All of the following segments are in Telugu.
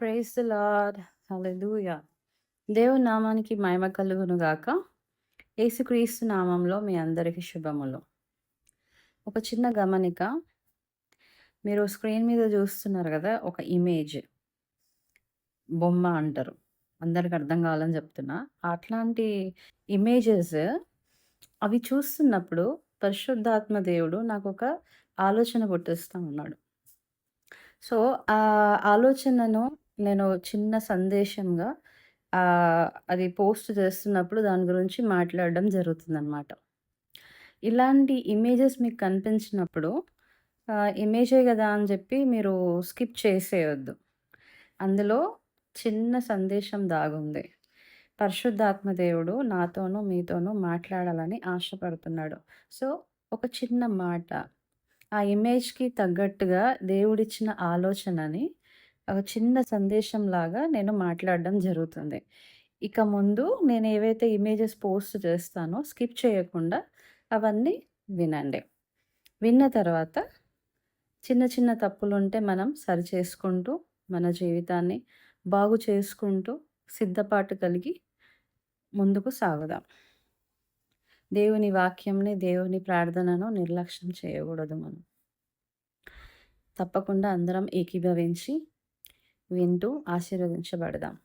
Praise the lord. హల్లెలూయా! దేవుని నామానికి మహిమ కలుగును గాక. యేసుక్రీస్తు నామంలో మీ అందరికి శుభములు. ఒక చిన్న గమనిక. మీరు స్క్రీన్ మీద చూస్తున్నారు కదా ఒక ఇమేజ్. బొమ్మ అంటారు. అందరికి అర్థం కావాలని చెప్తున్నా. అట్లాంటి ఇమేజెస్ అవి చూస్తున్నప్పుడు పరిశుద్ధాత్మ దేవుడు నాకు ఒక ఆలోచన పుట్టిస్తా ఉన్నాడు. సో, ఆ ఆలోచనను నేను చిన్న సందేశంగా అది పోస్ట్ చేస్తున్నప్పుడు దాని గురించి మాట్లాడడం జరుగుతుందన్నమాట ఇలాంటి ఇమేజెస్ మీకు కనిపించినప్పుడు ఇమేజే కదా అని చెప్పి మీరు స్కిప్ చేసేయొద్దు. అందులో చిన్న సందేశం దాగుంది. పరిశుద్ధాత్మ దేవుడు నాతోనూ, మీతోనూ మాట్లాడాలని ఆశపడుతున్నాడు. సో, ఒక చిన్న మాట. ఆ ఇమేజ్‌కి తగ్గట్టుగా దేవుడిచ్చిన ఆలోచనని ఒక చిన్న సందేశం లాగా నేను మాట్లాడడం జరుగుతుంది. ఇక ముందు నేను ఏవైతే ఇమేజెస్ పోస్ట్ చేస్తానో స్కిప్ చేయకుండా అవన్నీ వినండి. విన్న తర్వాత చిన్న చిన్న తప్పులుంటే మనం సరి చేసుకుంటూ మన జీవితాన్ని బాగు చేసుకుంటూ, సిద్ధపాటు కలిగి ముందుకు సాగుదాం. దేవుని వాక్యంని, దేవుని ప్రార్థనను నిర్లక్ష్యం చేయకూడదు మనం. తప్పకుండా అందరం ఏకీభవించి వింటూ ఆశీర్వదించబడదాం.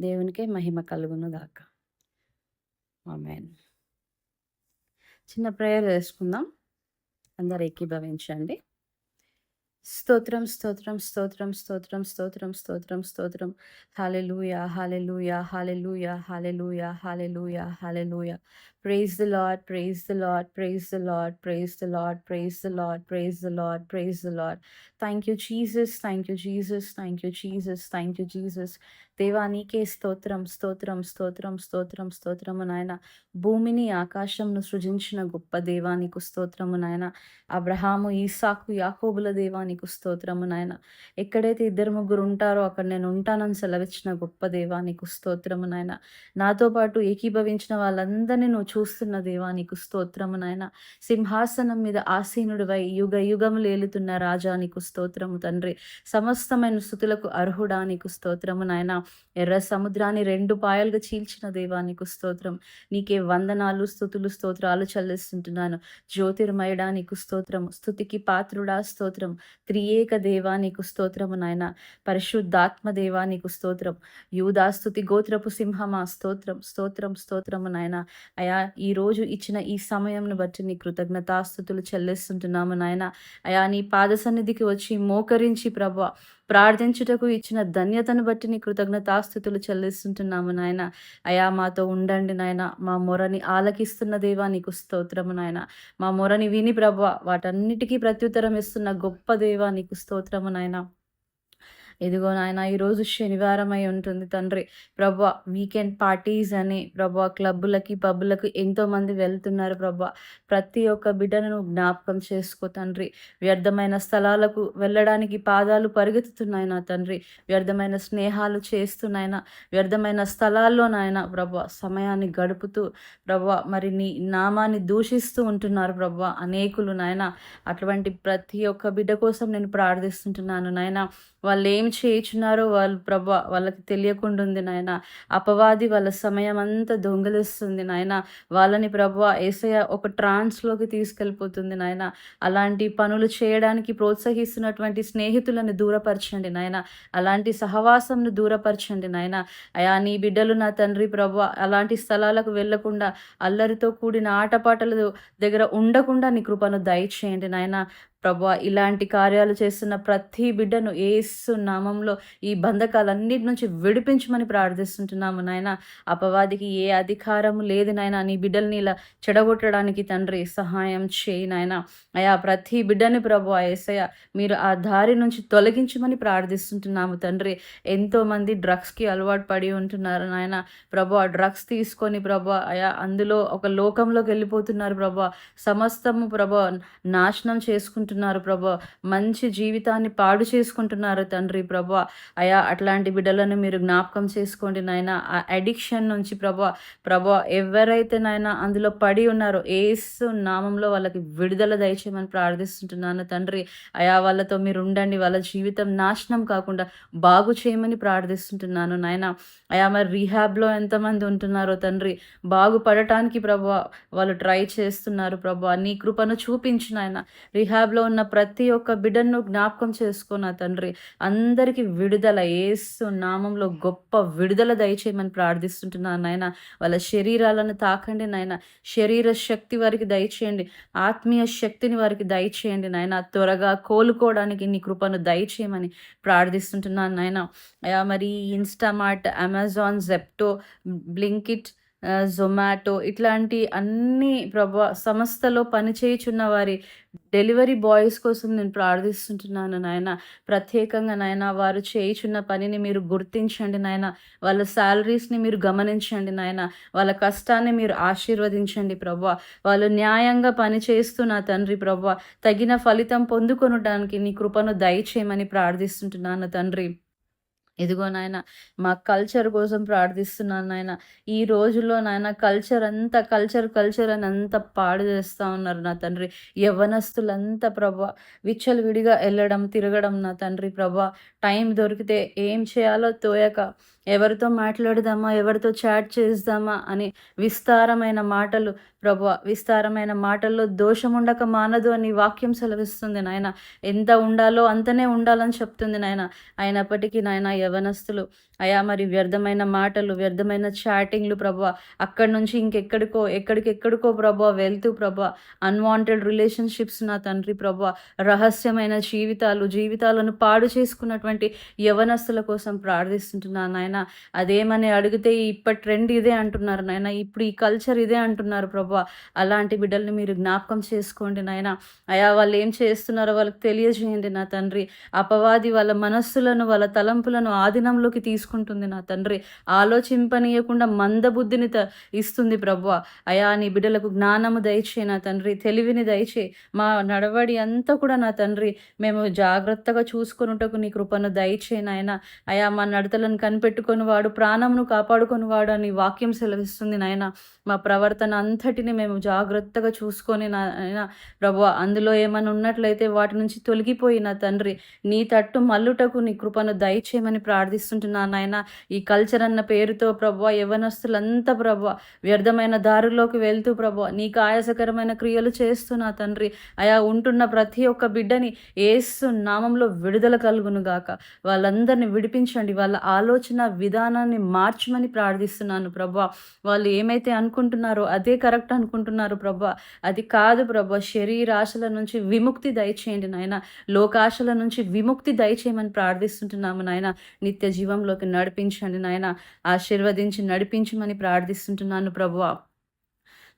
దేవునికే మహిమ కలుగును గాక. ఆమెన్ చిన్న ప్రేయర్ చేసుకుందాం. అందరు ఏకీభవించండి. స్తోత్రం, స్తోత్రం, స్తోత్రం, స్తోత్రం, స్తోత్రం, స్తోత్రం, స్తోత్రం. Hallelujah! Hallelujah! Hallelujah! Hallelujah! Hallelujah! Hallelujah! Praise the lord praise the lord praise the lord praise the lord, praise the lord praise the lord praise the lord thank you Jesus, thank you Jesus, thank you Jesus, thank you Jesus. దేవా నీకే స్తోత్రం, స్తోత్రం, స్తోత్రం, స్తోత్రం, స్తోత్రము నాయన. భూమిని, ఆకాశంను సృజించిన గొప్ప దేవా నీకు స్తోత్రము నాయన. అబ్రహాము, ఈసాకు, యాకోబుల దేవా నీకు స్తోత్రము నాయన. ఎక్కడైతే ఇద్దరు ముగ్గురు ఉంటారో అక్కడ నేను ఉంటానని సెలవిచ్చిన గొప్ప దేవా నీకు స్తోత్రము నాయన. నాతో పాటు ఏకీభవించిన వాళ్ళందరిని నువ్వు చూస్తున్న దేవా నీకు స్తోత్రము నాయన. సింహాసనం మీద ఆసీనుడివై యుగ యుగములు ఏలుతున్న రాజా నీకు స్తోత్రము తండ్రి. సమస్తమైన స్తుతులకు అర్హుడా నీకు స్తోత్రము నాయన. ఎర్ర సముద్రాన్ని రెండు పాయలుగా చీల్చిన దేవా నీకు స్తోత్రం. నీకే వందనాలు, స్తుతులు, స్తోత్రాలు చెల్లిస్తుంటున్నాను. జ్యోతిర్మయుడా నీకు స్తోత్రం. స్థుతికి పాత్రుడా స్తోత్రం. త్రియేక దేవా నీకు స్తోత్రము నాయన. పరిశుద్ధాత్మ దేవా నీకు స్తోత్రం. యూదాస్తుతి గోత్రపు సింహమా స్తోత్రం, స్తోత్రం, స్తోత్రము నాయన. అయా రోజు ఇచ్చిన ఈ సమయంను బట్టి నీ కృతజ్ఞతాస్థుతులు చెల్లిస్తుంటున్నాము నాయన. అయా నీ పాద సన్నిధికి వచ్చి మోకరించి ప్రభువా ప్రార్థించుటకు ఇచ్చిన ధన్యతను బట్టి నీ కృతజ్ఞతాస్థుతులు చెల్లిస్తుంటున్నాము నాయన. అయా మాతో ఉండండి నాయన. మా మొరని ఆలకిస్తున్న దేవా నీకు స్తోత్రము నాయన. మా మొరని విని ప్రభువా వాటన్నిటికీ ప్రత్యుత్తరం ఇస్తున్న గొప్ప దేవా నీకు స్తోత్రము నాయన. ఇదిగో నాయన ఈరోజు శనివారం అయి ఉంటుంది తండ్రి. ప్రభా వీకెండ్ పార్టీస్ అని ప్రభా క్లబ్బులకి, పబ్బులకు ఎంతోమంది వెళ్తున్నారు ప్రభా ప్రతి ఒక్క బిడ్డను జ్ఞాపకం చేసుకో తండ్రి. వ్యర్థమైన స్థలాలకు వెళ్ళడానికి పాదాలు పరిగెత్తుతున్నాయి నా తండ్రి. వ్యర్థమైన స్నేహాలు చేస్తూ నాయన, వ్యర్థమైన స్థలాల్లో నాయన ప్రభా సమయాన్ని గడుపుతూ ప్రభా మరి నీ నామాన్ని దూషిస్తూ ఉంటున్నారు ప్రభా అనేకులు నాయన. అటువంటి ప్రతి ఒక్క బిడ్డ కోసం నేను ప్రార్థిస్తుంటున్నాను నాయన. వాళ్ళేం చేయుచున్నారో వాళ్ళు ప్రభువా వాళ్ళకి తెలియకుండా ఉంది నాయన. అపవాది వాళ్ళ సమయం అంతా దొంగిలిస్తుంది నాయన. వాళ్ళని ప్రభా ఏసయ ఒక ట్రాన్స్‌లోకి తీసుకెళ్ళిపోతుంది నాయన. అలాంటి పనులు చేయడానికి ప్రోత్సహిస్తున్నటువంటి స్నేహితులను దూరపరచండి నాయన. అలాంటి సహవాసంను దూరపరచండి నాయన. అయా నీ బిడ్డలు నా తండ్రి ప్రభువా అలాంటి స్థలాలకు వెళ్ళకుండా అల్లరితో కూడిన ఆటపాటల దగ్గర ఉండకుండా నీ కృపను దయచేయండి నాయన. ప్రభా ఇలాంటి కార్యాలు చేస్తున్న ప్రతి బిడ్డను ఏసు నామంలో ఈ బంధకాలన్నిటి నుంచి విడిపించమని ప్రార్థిస్తుంటున్నాము నాయన. అపవాదికి ఏ అధికారము లేదు నాయన. నీ బిడ్డల్ని ఇలా చెడగొట్టడానికి తండ్రి సహాయం చేయి నాయన. అయా ప్రతి బిడ్డని ప్రభు యేసయ్య మీరు ఆ దారి నుంచి తొలగించమని ప్రార్థిస్తుంటున్నాము తండ్రి. ఎంతోమంది డ్రగ్స్‌కి అలవాటు పడి ఉంటున్నారు నాయన. ప్రభువా డ్రగ్స్ తీసుకొని ప్రభు అయా అందులో ఒక లోకంలోకి వెళ్ళిపోతున్నారు ప్రభు సమస్తము ప్రభు నాశనం చేసుకుంటున్నారు చేసుకుంటున్నారు ప్రభా. మంచి జీవితాన్ని పాడు చేసుకుంటున్నారు తండ్రి ప్రభా. అయా అట్లాంటి బిడ్డలను మీరు జ్ఞాపకం చేసుకోండి నాయన. ఆ అడిక్షన్ నుంచి ప్రభా ప్రభా ఎవరైతే నాయన అందులో పడి ఉన్నారో ఏసు నామంలో వాళ్ళకి విడుదల దయచేయమని ప్రార్థిస్తుంటున్నాను తండ్రి. అయా వాళ్ళతో మీరు ఉండండి వాళ్ళ జీవితం నాశనం కాకుండా బాగు చేయమని ప్రార్థిస్తుంటున్నాను నాయన. అయా మరి రీహాబ్లో ఎంతమంది ఉంటున్నారో తండ్రి. బాగుపడటానికి ప్రభా వాళ్ళు ట్రై చేస్తున్నారు ప్రభా. నీ కృపను చూపించిన ఆయన రీహాబ్లో ఉన్న ప్రతి ఒక్క బిడ్డను జ్ఞాపకం చేసుకున్న తండ్రి అందరికీ విడుదల ఏసు నామంలో గొప్ప విడుదల దయచేయమని ప్రార్థిస్తుంటున్నాను నాయన. వాళ్ళ శరీరాలను తాకండి నాయన. శరీర శక్తి వారికి దయచేయండి. ఆత్మీయ శక్తిని వారికి దయచేయండి నాయన. త్వరగా కోలుకోవడానికి నీ కృపను దయచేయమని ప్రార్థిస్తుంటున్నాను నాయన. మరి Instamart Amazon Zepto Blinkit Zomato ఇట్లాంటి అన్ని ప్రభా సంస్థలో పనిచేయుచున్న వారి డెలివరీ బాయ్స్ కోసం నేను ప్రార్థిస్తుంటున్నాను నాయన. ప్రత్యేకంగా నాయన వారు చేయుచున్న పనిని మీరు గుర్తించండి నాయన. వాళ్ళ శాలరీస్ని మీరు గమనించండి నాయన. వాళ్ళ కష్టాన్ని మీరు ఆశీర్వదించండి ప్రభా. వాళ్ళు న్యాయంగా పని చేస్తున్న తండ్రి ప్రభా. తగిన ఫలితం పొందుకొనడానికి నీ కృపను దయచేయమని ప్రార్థిస్తుంటున్నాను తండ్రి. ఇదిగో నాయన మా కల్చర్ కోసం ప్రార్థిస్తున్నాను నాయన. ఈ రోజుల్లో నాయన కల్చర్ అంతా కల్చర్ కల్చర్ అని అంత పాడు చేస్తూ ఉన్నారు నా తండ్రి. యవ్వనస్తులంతా ప్రభా విచ్చలు విడిగా వెళ్ళడం తిరగడం నా తండ్రి ప్రభా. టైం దొరికితే ఏం చేయాలో తోయక ఎవరితో మాట్లాడదామా ఎవరితో చాట్ చేద్దామా అని విస్తారమైన మాటలు ప్రభు విస్తారమైన మాటల్లో దోషం ఉండక మానదు అని వాక్యం సెలవిస్తుంది నాయన. ఎంత ఉండాలో అంతనే ఉండాలని చెప్తుంది నాయన. అయినప్పటికీ నాయన యవనస్తులు అయా మరి వ్యర్థమైన మాటలు వ్యర్థమైన చాటింగ్లు ప్రభు అక్కడి నుంచి ఇంకెక్కడికో ఎక్కడికెక్కడికో ప్రభు ప్రభా వెళ్తూ ప్రభా అన్వాంటెడ్ రిలేషన్షిప్స్ నా తండ్రి ప్రభు రహస్యమైన జీవితాలు జీవితాలను పాడు చేసుకున్నటువంటి యవనస్తుల కోసం ప్రార్థిస్తుంటున్నాను నాయన. అదేమని అడిగితే ఇప్పటి ట్రెండ్ ఇదే అంటున్నారు నాయన ఇప్పుడు ఈ కల్చర్ ఇదే అంటున్నారు ప్రభా. అలాంటి బిడ్డల్ని మీరు జ్ఞాపకం చేసుకోండి నాయన. అయా వాళ్ళు ఏం చేస్తున్నారో వాళ్ళకి తెలియజేయండి నా తండ్రి. అపవాది వాళ్ళ మనస్సులను వాళ్ళ తలంపులను ఆధీనంలోకి తీసుకుంటుంది నా తండ్రి. ఆలోచింపనీయకుండా మందబుద్ధిని త ఇస్తుంది ప్రభు. అయా నీ బిడ్డలకు జ్ఞానము దయచే నా తండ్రి. తెలివిని దయచే మా నడవడి అంతా కూడా నా తండ్రి. మేము జాగ్రత్తగా చూసుకొనుటకు నీ కృపను దయచే నాయన. అయా మా నడతలను కనిపెట్టు వాడు ప్రాణమును కాపాడుకొని వాడు అని వాక్యం సెలవిస్తుంది నాయన. మా ప్రవర్తన అంతటిని మేము జాగ్రత్తగా చూసుకొని నాయన ప్రభు అందులో ఏమైనా ఉన్నట్లయితే వాటి నుంచి తొలగిపోయి నా తండ్రి నీ తట్టు మల్లుటకు నీ కృపను దయచేయమని ప్రార్థిస్తుంటున్నాను నాయన. ఈ కల్చర్ అన్న పేరుతో ప్రభు యవనస్తులంతా ప్రభు వ్యర్థమైన దారిలోకి వెళ్తూ ప్రభు నీకు ఆయాసకరమైన క్రియలు చేస్తున్నా తండ్రి. అయా ఉంటున్న ప్రతి ఒక్క బిడ్డని ఏసు నామంలో విడుదల కలుగును గాక వాళ్ళందరినీ విడిపించండి. వాళ్ళ ఆలోచన విధానాన్ని మార్చమని ప్రార్థిస్తున్నాను ప్రభా. వాళ్ళు ఏమైతే అనుకుంటున్నారో అదే కరెక్ట్ అనుకుంటున్నారు ప్రభా. అది కాదు ప్రభా. శరీరాశల నుంచి విముక్తి దయచేయండి నాయన. లోకాశల నుంచి విముక్తి దయచేయమని ప్రార్థిస్తుంటున్నాము నాయన. నిత్య జీవంలోకి నడిపించండి నాయన. ఆశీర్వదించి నడిపించమని ప్రార్థిస్తుంటున్నాను ప్రభు.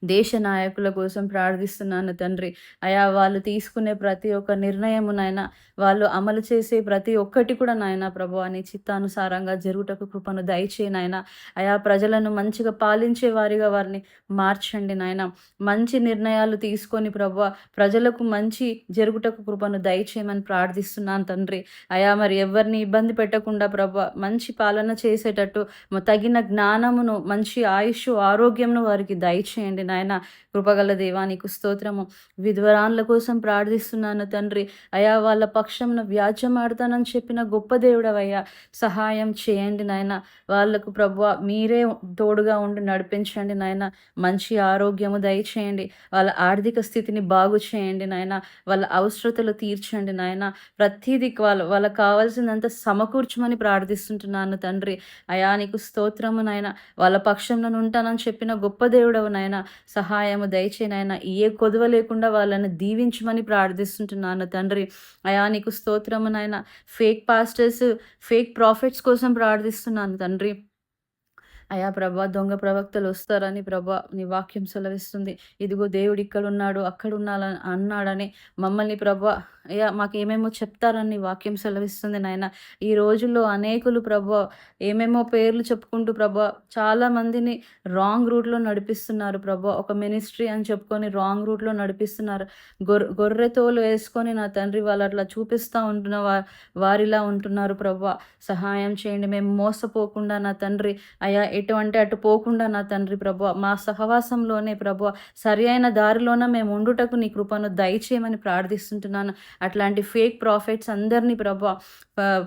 దేశ నాయకుల కోసం ప్రార్థిస్తున్నాను తండ్రి. అయా వాళ్ళు తీసుకునే ప్రతి ఒక్క నిర్ణయము నాయన వాళ్ళు అమలు చేసే ప్రతి ఒక్కటి కూడా నాయన ప్రభు అని చిత్తానుసారంగా జరుగుటకు కృపను దయచే నాయన. అయా ప్రజలను మంచిగా పాలించే వారిగా వారిని మార్చండి నాయన. మంచి నిర్ణయాలు తీసుకొని ప్రభు ప్రజలకు మంచి జరుగుటకు కృపను దయచేయమని ప్రార్థిస్తున్నాను తండ్రి. అయా మరి ఎవరిని ఇబ్బంది పెట్టకుండా ప్రభు మంచి పాలన చేసేటట్టు తగిన జ్ఞానమును మంచి ఆయుష్ ఆరోగ్యంను వారికి దయచేయండి నాయన కృపగల దేవానికి స్తోత్రము. విధ్వరాన్ల కోసం ప్రార్థిస్తున్నాను తండ్రి. అయా వాళ్ళ పక్షంను వ్యాజ్యమాడతానని చెప్పిన గొప్ప దేవుడవయ్యా సహాయం చేయండి నాయన. వాళ్ళకు ప్రభు మీరే తోడుగా ఉండి నడిపించండి నాయన. మంచి ఆరోగ్యము దయచేయండి. వాళ్ళ ఆర్థిక స్థితిని బాగు చేయండి నాయన. వాళ్ళ అవసరతలు తీర్చండి నాయన. ప్రతిదీ వాళ్ళ వాళ్ళకి కావాల్సిందంత సమకూర్చమని ప్రార్థిస్తుంటున్నాను తండ్రి. అయా నీకు స్తోత్రము నాయన. వాళ్ళ పక్షంలో ఉంటానని చెప్పిన గొప్ప దేవుడవు నాయన. సహాయము దయచేనైనా ఏ కొదవ లేకుండా వాళ్ళని దీవించమని ప్రార్థిస్తుంటున్నాను తండ్రి. అయా నీకు స్తోత్రమునైనా ఫేక్ పాస్టర్స్ ఫేక్ ప్రాఫిట్స్ కోసం ప్రార్థిస్తున్నాను తండ్రి. అయా ప్రభా దొంగ ప్రవక్తలు వస్తారని ప్రభా నీ వాక్యం సెలవిస్తుంది. ఇదిగో దేవుడు ఇక్కడ ఉన్నాడు అక్కడ ఉన్నాడని అన్నాడని మమ్మల్ని ప్రభా అయ్యా మాకు ఏమేమో చెప్తారని వాక్యం సెలవిస్తుంది నాయన. ఈ రోజుల్లో అనేకులు ప్రభా ఏమేమో పేర్లు చెప్పుకుంటూ ప్రభా చాలా మందిని రాంగ్ రూట్లో నడిపిస్తున్నారు ప్రభా. ఒక మినిస్ట్రీ అని చెప్పుకొని రాంగ్ రూట్లో నడిపిస్తున్నారు. గొర్రె గొర్రెతోలు వేసుకొని నా తండ్రి వాళ్ళు అట్లా చూపిస్తూ ఉంటున్న వా వారిలా ఉంటున్నారు ప్రభా. సహాయం చేయండి మేము మోసపోకుండా నా తండ్రి అయా ఎటువంటి అటు పోకుండా నా తండ్రి ప్రభు మా సహవాసంలోనే ప్రభు సరి అయిన దారిలోన మేము ఉండుటకు నీ కృపను దయచేయమని ప్రార్థిస్తుంటున్నాను. అట్లాంటి ఫేక్ ప్రాఫిట్స్ అందరినీ ప్రభు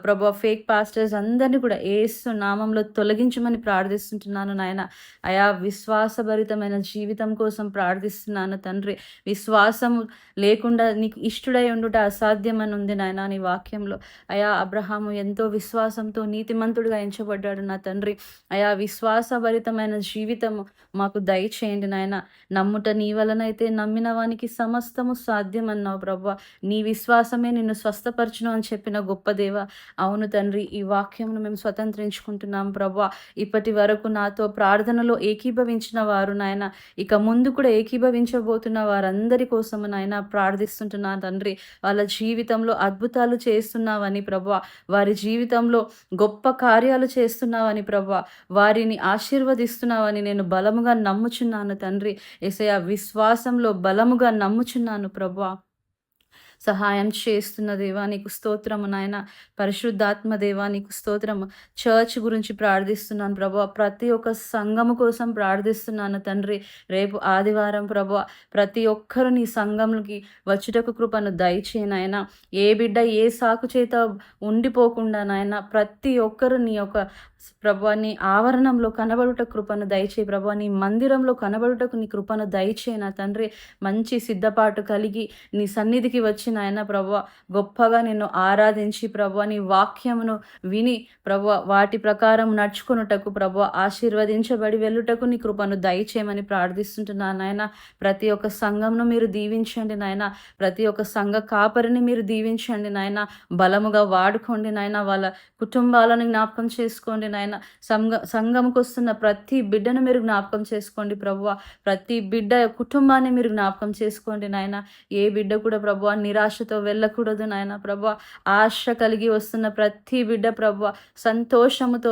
ప్రభు ఫేక్ పాస్టర్స్ అందరినీ కూడా ఏసు నామంలో తొలగించమని ప్రార్థిస్తుంటున్నాను నాయన. అయా విశ్వాసభరితమైన జీవితం కోసం ప్రార్థిస్తున్నాను తండ్రి. విశ్వాసం లేకుండా నీకు ఇష్టడై ఉండుట అసాధ్యమని ఉంది నాయన నీ వాక్యంలో. అయా అబ్రహాము ఎంతో విశ్వాసంతో నీతిమంతుడిగా ఎంచబడ్డాడు నా తండ్రి. అయా విశ్వాసభరితమైన జీవితము మాకు దయచేయండి నాయన. నమ్ముట నీ వలనైతే నమ్మిన వానికి సమస్తము సాధ్యమన్నావు ప్రభా నీ విశ్వాసమే నిన్ను స్వస్థపరచును అని చెప్పిన గొప్ప దేవ. అవును తండ్రి ఈ వాక్యమును మేము స్వతంత్రించుకుంటున్నాం ప్రభా ఇప్పటి వరకు నాతో ప్రార్థనలో ఏకీభవించిన వారు నాయన. ఇక ముందు కూడా ఏకీభవించబోతున్న వారందరి కోసము నాయన ప్రార్థిస్తుంటున్నా తండ్రి. వాళ్ళ జీవితంలో అద్భుతాలు చేస్తున్నావని ప్రభా వారి జీవితంలో గొప్ప కార్యాలు చేస్తున్నావని ప్రభా వారిని ఆశీర్వదిస్తున్నావని నేను బలముగా నమ్ముచున్నాను తండ్రి. ఎసయ విశ్వాసంలో బలముగా నమ్ముచున్నాను ప్రభా. సహాయం చేస్తున్న దేవా నీకు స్తోత్రము నాయన. పరిశుద్ధాత్మ దేవా నీకు స్తోత్రము. చర్చ్ గురించి ప్రార్థిస్తున్నాను ప్రభు. ప్రతి ఒక్క సంఘము కోసం ప్రార్థిస్తున్నాను తండ్రి. రేపు ఆదివారం ప్రభు ప్రతి ఒక్కరు నీ సంఘంకి వచ్చుటకు కృపను దయచేనాయన ఏ బిడ్డ ఏ సాకు చేత ఉండిపోకుండా నాయన ప్రతి ఒక్కరు నీ యొక్క ప్రభా నీ ఆవరణంలో కనబడుట కృపను దయచే ప్రభా నీ మందిరంలో కనబడుటకు నీ కృపను దయచే నా తండ్రి. మంచి సిద్ధపాటు కలిగి నీ సన్నిధికి వచ్చిన ఆయన ప్రభా గొప్పగా నిన్ను ఆరాధించి ప్రభా నీ వాక్యమును విని ప్రభా వాటి ప్రకారం నడుచుకున్నటకు ప్రభా ఆశీర్వదించబడి వెళ్ళుటకు నీ కృపను దయచేయమని ప్రార్థిస్తుంటున్నాను నాయన. ప్రతి ఒక్క సంఘంను మీరు దీవించండి నాయన. ప్రతి ఒక్క సంఘ కాపరిని మీరు దీవించండి నాయన. బలముగా వాడుకోండి నాయన. వాళ్ళ కుటుంబాలను జ్ఞాపకం చేసుకోండి నాయన. సంఘ సంఘంకి వస్తున్న ప్రతి బిడ్డను మీరు జ్ఞాపకం చేసుకోండి ప్రభు ప్రతి బిడ్డ కుటుంబాన్ని మీరు జ్ఞాపకం చేసుకోండి నాయన. ఏ బిడ్డ కూడా ప్రభు నిరాశతో వెళ్ళకూడదు నాయన ప్రభు ఆశ కలిగి వస్తున్న ప్రతి బిడ్డ ప్రభు సంతోషముతో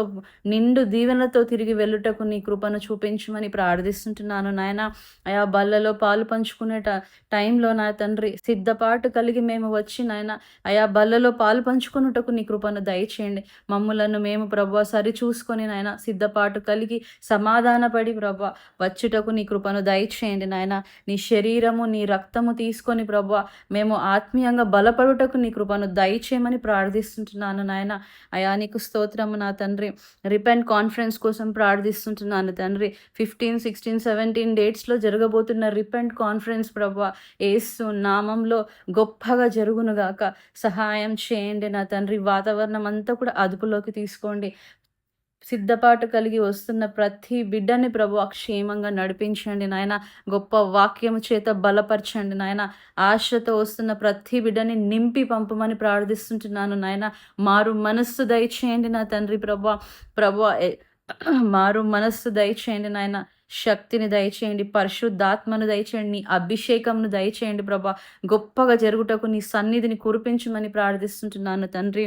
నిండు దీవెనలతో తిరిగి వెళ్ళుటకు నీ కృపను చూపించమని ప్రార్థిస్తుంటున్నాను నాయన. ఆయా బల్లలో పాలు పంచుకునే టైంలో నా తండ్రి సిద్ధపాటు కలిగి మేము వచ్చి నాయన. ఆయా బల్లలో పాలు పంచుకున్నటకు నీ కృపను దయచేయండి. మమ్ములను మేము ప్రభు సరి చూసుకొని నాయన సిద్ధపాటు కలిగి సమాధానపడి ప్రభా వచ్చుటకు నీ కృపను దయచేయండి నాయన. నీ శరీరము నీ రక్తము తీసుకొని ప్రభా మేము ఆత్మీయంగా బలపడుటకు నీ కృపను దయచేయమని ప్రార్థిస్తుంటున్నాను నాయన. అయా నీకు స్తోత్రము నా తండ్రి. రిపెంట్ కాన్ఫరెన్స్ కోసం ప్రార్థిస్తుంటున్నాను తండ్రి. ఫిఫ్టీన్ సిక్స్టీన్ సెవెంటీన్ డేట్స్లో జరగబోతున్న రిపెంట్ కాన్ఫరెన్స్ ప్రభా ఏసు నామంలో గొప్పగా జరుగునుగాక సహాయం చేయండి నా తండ్రి. వాతావరణం అంతా కూడా అదుపులోకి తీసుకోండి. సిద్ధపాటు కలిగి వస్తున్న ప్రతి బిడ్డని ప్రభు క్షేమంగా నడిపించండి నాయన. గొప్ప వాక్యము చేత బలపరచండి నాయన. ఆశతో వస్తున్న ప్రతి బిడ్డని నింపి పంపమని ప్రార్థిస్తుంటున్నాను నాయన. మారు మనస్సు దయచేయండి నా తండ్రి ప్రభు. ప్రభు మారు మనస్సు దయచేయండి నాయన. శక్తిని దయచేయండి పరిశుద్ధాత్మను దయచేయండి నీ అభిషేకంను దయచేయండి ప్రభా. గొప్పగా జరుగుటకు నీ సన్నిధిని కురిపించమని ప్రార్థిస్తుంటున్నాను తండ్రి.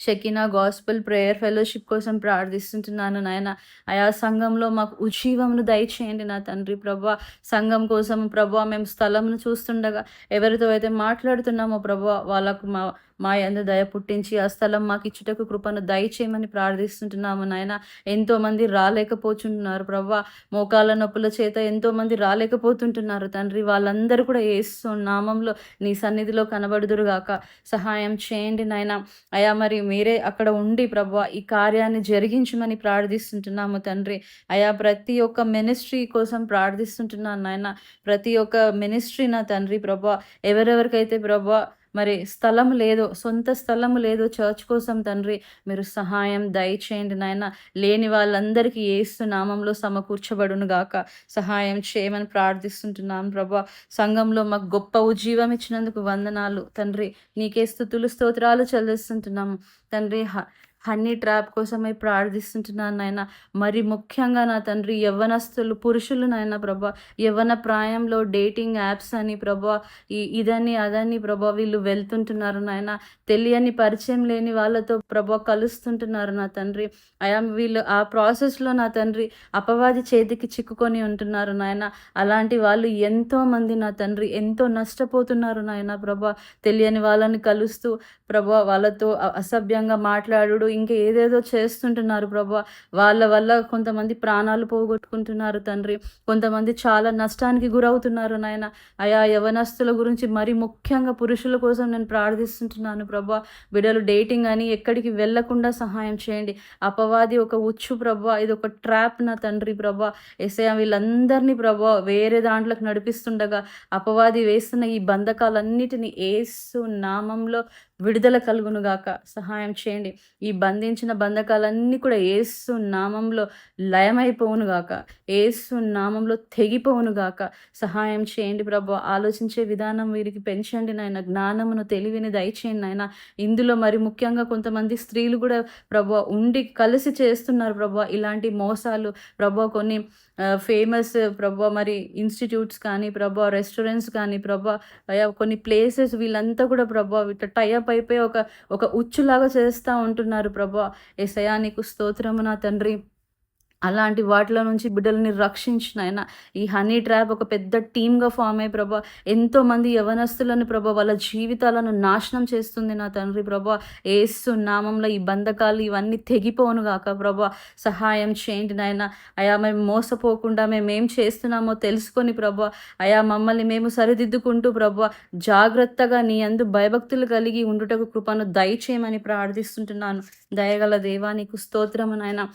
షకీనా గాస్పల్ ప్రేయర్ ఫెలోషిప్ కోసం ప్రార్థిస్తుంటున్నాను నాయన. ఆయా సంఘంలో మాకు ఉజీవమును దయచేయండి నా తండ్రి ప్రభా. సంఘం కోసం ప్రభా మేము స్థలంను చూస్తుండగా ఎవరితో అయితే మాట్లాడుతున్నామో ప్రభా వాళ్ళకు మా మా యంద దయ పుట్టించి ఆ స్థలం మాకు ఇచ్చుటకు కృపను దయచేయమని ప్రార్థిస్తుంటున్నాము నాయన. ఎంతోమంది రాలేకపోతుంటున్నారు ప్రవ్వా. మోకాల నొప్పుల చేత ఎంతోమంది రాలేకపోతుంటున్నారు తండ్రి. వాళ్ళందరూ కూడా ఏసు నామంలో నీ సన్నిధిలో కనబడుదురుగాక సహాయం చేయండి నాయన. అయా మరి మీరే అక్కడ ఉండి ప్రభా ఈ కార్యాన్ని జరిగించమని ప్రార్థిస్తుంటున్నాము తండ్రి. అయా ప్రతి ఒక్క మినిస్ట్రీ కోసం ప్రార్థిస్తుంటున్నాను నాయన. ప్రతి ఒక్క మినిస్ట్రీ నా తండ్రి ప్రభా ఎవరెవరికైతే ప్రభా మరి స్థలం లేదు సొంత స్థలం లేదు చర్చ్ కోసం తండ్రి మీరు సహాయం దయచేయండి నాయన. లేని వాళ్ళందరికీ ఏస్తు నామంలో సమకూర్చబడును గాక. సహాయం చేయమని ప్రార్థిస్తుంటున్నాం ప్రభా. సంఘంలో మాకు గొప్ప ఉజ్జీవం ఇచ్చినందుకు వందనాలు. తండ్రి నీకే స్థుతులు స్తోత్రాలు చెల్లిస్తుంటున్నాము తండ్రి హనీ ట్రాప్ కోసమై ప్రార్థిస్తుంటున్నాను నాయన. మరి ముఖ్యంగా నా తండ్రి యవ్వనస్తులు పురుషులు నాయన ప్రభా యవ్వన ప్రాయంలో డేటింగ్ యాప్స్ అని ప్రభా ఈ ఇదని అదని ప్రభా వీళ్ళు వెళ్తుంటున్నారు నాయన. తెలియని పరిచయం లేని వాళ్ళతో ప్రభా కలుస్తుంటున్నారు నా తండ్రి. అయా వీళ్ళు ఆ ప్రాసెస్లో నా తండ్రి అపవాది చేతికి చిక్కుకొని ఉంటున్నారు నాయన. అలాంటి వాళ్ళు ఎంతో మంది నా తండ్రి ఎంతో నష్టపోతున్నారు నాయన ప్రభా. తెలియని వాళ్ళని కలుస్తూ ప్రభా వాళ్ళతో అసభ్యంగా మాట్లాడు ఇంకా ఏదేదో చేస్తుంటున్నారు ప్రభా. వాళ్ళ వల్ల కొంతమంది ప్రాణాలు పోగొట్టుకుంటున్నారు తండ్రి. కొంతమంది చాలా నష్టానికి గురవుతున్నారు నాయన. అయా యవనస్తుల గురించి మరి ముఖ్యంగా పురుషుల కోసం నేను ప్రార్థిస్తుంటున్నాను ప్రభా. బిడ్డలు డేటింగ్ అని ఎక్కడికి వెళ్ళకుండా సహాయం చేయండి. అపవాది ఒక ఉచ్చు ప్రభా. ఇది ఒక ట్రాప్ నా తండ్రి ప్రభా. ఎసయ వీళ్ళందరినీ ప్రభా వేరే దాంట్లోకి నడిపిస్తుండగా అపవాది వేస్తున్న ఈ బంధకాలన్నిటిని ఏసు నామంలో విడుదల కలుగునుగాక. సహాయం చేయండి. ఈ బంధించిన బంధకాలన్నీ కూడా ఏసు నామంలో లయమైపోవునుగాక. ఏసు నామంలో తెగిపోవునుగాక. సహాయం చేయండి ప్రభు ఆలోచించే విధానం వీరికి పెంచండి నాయన. జ్ఞానమును తెలివిని దయచేయండి నాయన. ఇందులో మరి ముఖ్యంగా కొంతమంది స్త్రీలు కూడా ప్రభు ఉండి కలిసి చేస్తున్నారు ప్రభు. ఇలాంటి మోసాలు ప్రభు కొన్ని ఫేమస్ ప్రభు మరి ఇన్స్టిట్యూట్స్ కానీ ప్రభా రెస్టారెంట్స్ కానీ ప్రభా కొన్ని ప్లేసెస్ వీళ్ళంతా కూడా ప్రభు ఇట్లా టైఅప్ అయిపోయి ఒక ఒక ఉచ్చులాగా చేస్తూ ఉంటున్నారు. ప్రభా. ఎసయా నీకు స్తోత్రము నా తండ్రి. అలాంటి వాటిలో నుంచి బిడ్డలని రక్షించిన ఆయన. ఈ హనీ ట్రాప్ ఒక పెద్ద టీమ్గా ఫామ్ అయ్యి ప్రభా ఎంతోమంది యవనస్తులను ప్రభా వాళ్ళ జీవితాలను నాశనం చేస్తుంది నా తండ్రి ప్రభా. ఏసు నామంలో ఈ బంధకాలు ఇవన్నీ తెగిపోను గాక ప్రభా. సహాయం చేయండి నాయన. అయా మేము మోసపోకుండా మేము ఏం చేస్తున్నామో తెలుసుకొని ప్రభా. అయా మమ్మల్ని మేము సరిదిద్దుకుంటూ ప్రభా జాగ్రత్తగా నీ అందు భయభక్తులు కలిగి ఉండుటకు కృపను దయచేయమని ప్రార్థిస్తుంటున్నాను. దయగల దేవా నీకు స్తోత్రము నాయన.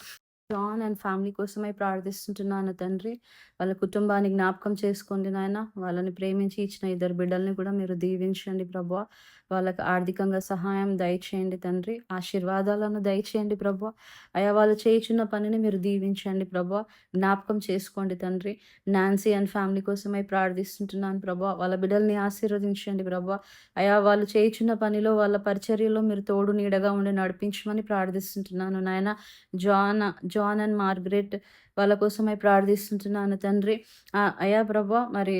జాన్ అండ్ ఫ్యామిలీ కోసమై ప్రార్థిస్తుంటున్నాను తండ్రి. వాళ్ళ కుటుంబాన్ని జ్ఞాపకం చేసుకోండి నాయన. వాళ్ళని ప్రేమించి ఇచ్చిన ఇద్దరు బిడ్డల్ని కూడా మీరు దీవించండి ప్రభు. వాళ్ళకి ఆర్థికంగా సహాయం దయచేయండి తండ్రి. ఆశీర్వాదాలను దయచేయండి ప్రభు. అయా వాళ్ళు చేయించున్న పనిని మీరు దీవించండి ప్రభు. జ్ఞాపకం చేసుకోండి తండ్రి. నాన్సీ అండ్ ఫ్యామిలీ కోసమై ప్రార్థిస్తుంటున్నాను ప్రభు. వాళ్ళ బిడ్డల్ని ఆశీర్వదించండి ప్రభు. అయా వాళ్ళు చేయించున్న పనిలో వాళ్ళ పరిచర్యలో మీరు తోడు నీడగా ఉండి నడిపించమని ప్రార్థిస్తుంటున్నాను. నాయన జాన్ జాన్ అండ్ మార్గరెట్ వాళ్ళ కోసమై ప్రార్థిస్తుంటున్నాను తండ్రి. అయా ప్రభా మరి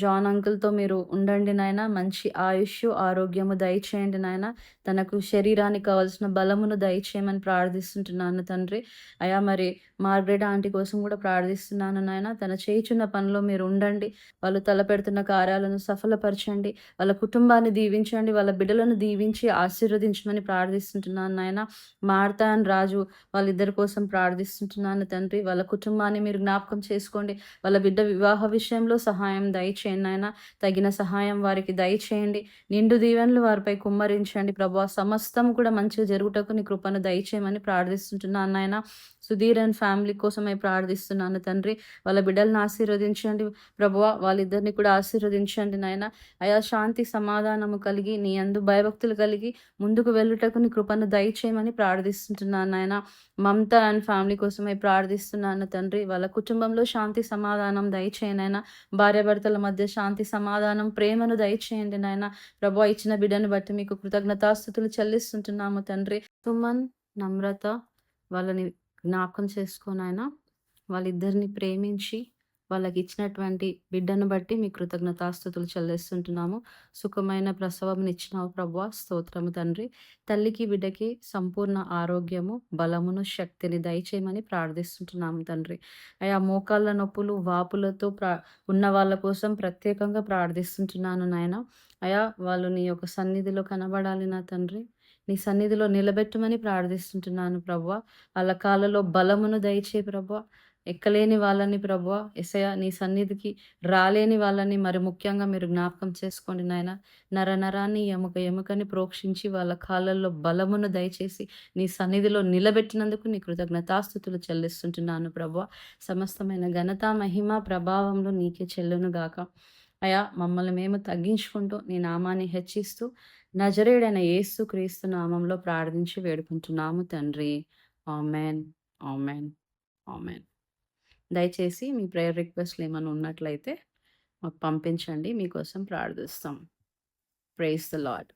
జాన్ అంకుల్తో మీరు ఉండండి నాయన. మంచి ఆయుష్ ఆరోగ్యము దయచేయండి నాయన. తనకు శరీరానికి కావాల్సిన బలమును దయచేయమని ప్రార్థిస్తుంటున్నాను తండ్రి. అయా మరి మార్గరెట్ ఆంటీ కోసం కూడా ప్రార్థిస్తున్నాను నాయన. తన చేయుచున్న పనిలో మీరు ఉండండి. వాళ్ళు తలపెడుతున్న కార్యాలను సఫలపరచండి. వాళ్ళ కుటుంబాన్ని దీవించండి. వాళ్ళ బిడ్డలను దీవించి ఆశీర్వదించమని ప్రార్థిస్తుంటున్నాను నాయన. మార్తా అండ్ రాజు వాళ్ళిద్దరి కోసం ప్రార్థిస్తుంటున్నాను తండ్రి. వాళ్ళ వాళ్ళ కుటుంబాన్ని మీరు జ్ఞాపకం చేసుకోండి. వాళ్ళ బిడ్డ వివాహ విషయంలో సహాయం దయచేయండి ఆయన తగిన సహాయం వారికి దయచేయండి. నిండు దీవెనలు వారిపై కుమ్మరించండి. ప్రభా సమస్తం కూడా మంచిగా జరుగుటకు నీ కృపను దయచేయమని ప్రార్థిస్తుంటున్నాను నాయన. సుధీర్ అండ్ ఫ్యామిలీ కోసమే ప్రార్థిస్తున్నాను తండ్రి. వాళ్ళ బిడ్డలను ఆశీర్వదించండి. ప్రభువ వాళ్ళిద్దరిని కూడా ఆశీర్వదించండి నాయన. అయా శాంతి సమాధానము కలిగి నీ అందు భయభక్తులు కలిగి ముందుకు వెళ్ళుటకు నీ కృపను దయచేయమని ప్రార్థిస్తుంటున్నాను నాయన. మమత అండ్ ఫ్యామిలీ కోసమే ప్రార్థిస్తున్నాను తండ్రి. వాళ్ళ కుటుంబంలో శాంతి సమాధానం దయచేయనైనా భార్యాభర్తల మధ్య శాంతి సమాధానం ప్రేమను దయచేయండి నాయన. ప్రభు ఇచ్చిన బిడ్డను బట్టి మీకు కృతజ్ఞతాస్థుతులు చెల్లిస్తుంటున్నాము తండ్రి. సుమన్ నమ్రత వాళ్ళని జ్ఞాపకం చేసుకొని ఆయన వాళ్ళిద్దరిని ప్రేమించి వాళ్ళకి ఇచ్చినటువంటి బిడ్డను బట్టి మీ కృతజ్ఞతాస్థుతులు చెల్లిస్తుంటున్నాము. సుఖమైన ప్రసవం ఇచ్చినావు ప్రభు స్తోత్రము తండ్రి. తల్లికి బిడ్డకి సంపూర్ణ ఆరోగ్యము బలమును శక్తిని దయచేయమని ప్రార్థిస్తుంటున్నాము తండ్రి. అయా మోకాళ్ళ నొప్పులు వాపులతో ప్రా ఉన్న వాళ్ళ కోసం ప్రత్యేకంగా ప్రార్థిస్తుంటున్నాను నాయన. అయా వాళ్ళు నీ యొక్క సన్నిధిలో కనబడాలి నా తండ్రి. నీ సన్నిధిలో నిలబెట్టమని ప్రార్థిస్తుంటున్నాను ప్రభు వాళ్ళ కాళ్ళలో బలమును దయచే ప్రభు ఎక్కలేని వాళ్ళని ప్రభు ఎసయ నీ సన్నిధికి రాలేని వాళ్ళని మరి ముఖ్యంగా మీరు జ్ఞాపకం చేసుకోండి నాయన. నర నరాన్ని ఎముక ఎముకని ప్రోక్షించి వాళ్ళ కాళ్ళల్లో బలమును దయచేసి నీ సన్నిధిలో నిలబెట్టినందుకు నీ కృతజ్ఞతాస్థుతులు చెల్లిస్తుంటున్నాను ప్రభు సమస్తమైన ఘనత మహిమ ప్రభావంలో నీకే చెల్లును గాక అయా మమ్మల్ని మేము తగ్గించుకుంటూ నీ నామాన్ని హెచ్చిస్తూ నజరేడైన యేసు క్రీస్తు నామంలో ప్రార్థించి వేడుకుంటున్నాము తండ్రి. ఆమెన్. ఆమెన్. ఆమెన్. దయచేసి మీ ప్రేయర్ రిక్వెస్ట్లు ఏమైనా ఉన్నట్లయితే మాకు పంపించండి. మీకోసం ప్రార్థిస్తాం. Praise the lord